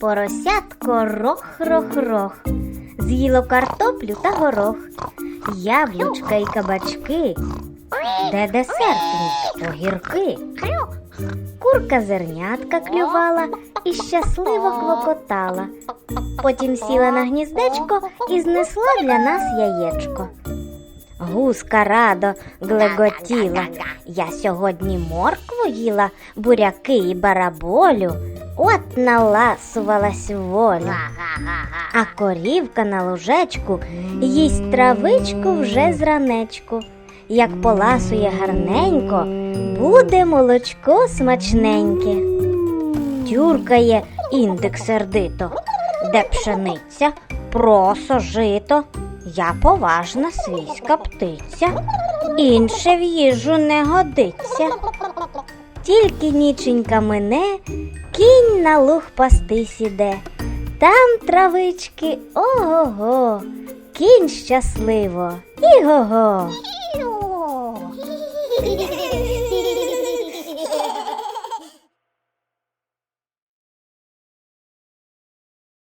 поросятко рох-рох-рох. З'їло картоплю та горох, яблучка і кабачки. Де десертні огірки? Курка зернятка клювала і щасливо клокотала. Потім сіла на гніздечко і знесла для нас яєчко. Гуска радо глеготіла. Я сьогодні моркву їла, буряки і бараболю. От наласувалась воля. А корівка на лужечку їсть травичку вже зранечку. Як поласує гарненько, буде молочко смачненьке. Тюркає індик сердито, де пшениця, просо, жито. Я поважна свійська птиця, інше в їжу не годиться. Тільки ніченька мине, кінь на луг пастись іде. Там травички ого-го, кінь щасливо, іго-го.